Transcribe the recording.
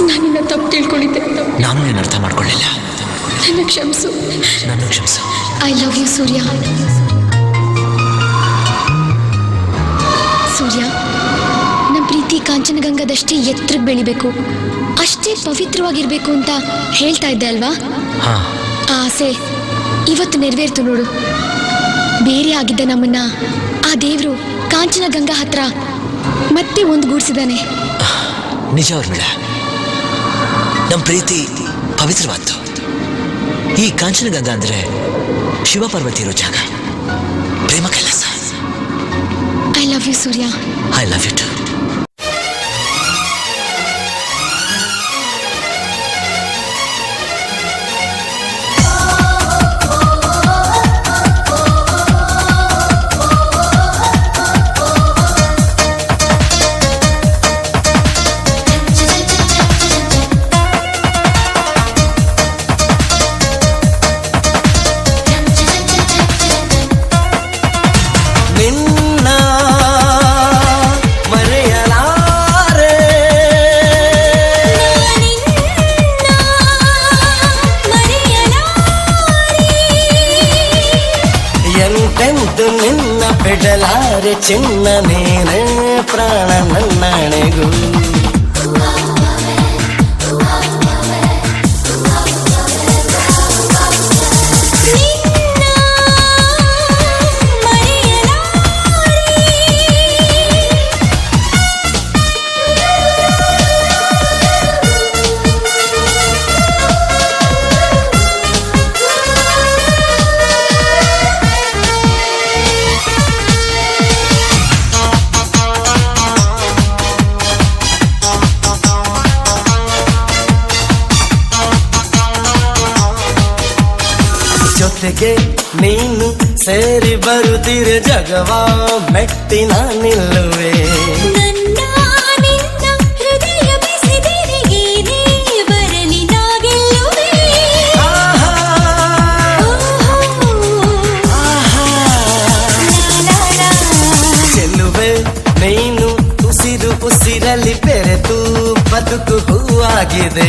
ನಾನಿನ್ನ ತಪ್ಪು ತಿಳ್ಕೊಂಡಿದ್ದೆ. ನಾನು ಏನು ಅರ್ಥ ಮಾಡ್ಕೊಳ್ಳಿಲ್ಲ. ನನ್ನ ಕ್ಷಮಿಸು. ನನ್ನ ಕ್ಷಮಿಸು. I love you Surya. Surya ನಮ್ಮ ಪ್ರೀತಿ ಕಾಂಚನಗಂಗದಷ್ಟೇ ಎತ್ತರಕ್ಕೆ ಬೆಳಿಬೇಕು. ಅಷ್ಟೇ ಪವಿತ್ರವಾಗಿರ್ಬೇಕು ಅಂತ ಹೇಳ್ತಾ ಇದ್ದೆ ಅಲ್ವಾ? ಆ ಆಸೆ ಇವತ್ತು ನೆರವೇರ್ತು ನೋಡು. ಬೇರೆ ಆಗಿದ್ದ ನಮ್ಮನ್ನ ಆ ದೇವರು ಕಾಂಚನಗಂಗಾ ಹತ್ರ ಮತ್ತೆ ಒಂದುಗೂಡಿಸಿದಾನೆ ನಿಜ ಅವ್ರ ನಮ್ಮ ಪ್ರೀತಿ ಪವಿತ್ರವಾದ್ದು. ಈ ಕಾಂಚನಗಂಗಾ ಅಂದ್ರೆ ಶಿವ ಪಾರ್ವತಿ ಇರೋ ಜಾಗ. ಪ್ರೇಮ Kailasa I love you Surya. I love you too ನಿನ್ನ ಮರೆಯಲಾರೆ ಎಂತೆಂದು ನಿನ್ನ ಬಿಡಲಾರೆ ಚಿನ್ನ ನೀನೇ ಪ್ರಾಣ ನನ್ನಣೆಗೂ ಜೊತೆಗೆ ನೀನು ಸೇರಿ ಬರುತ್ತಿರ ಜಗವಾ ಮೆಟ್ಟಿನ ನಿಲ್ಲುವೆ. ಚೆಲ್ಲುವೆ ಉಸಿರಲ್ಲಿ ಬೆರೆತು ಬದುಕು ಹೂವಾಗಿದೆ.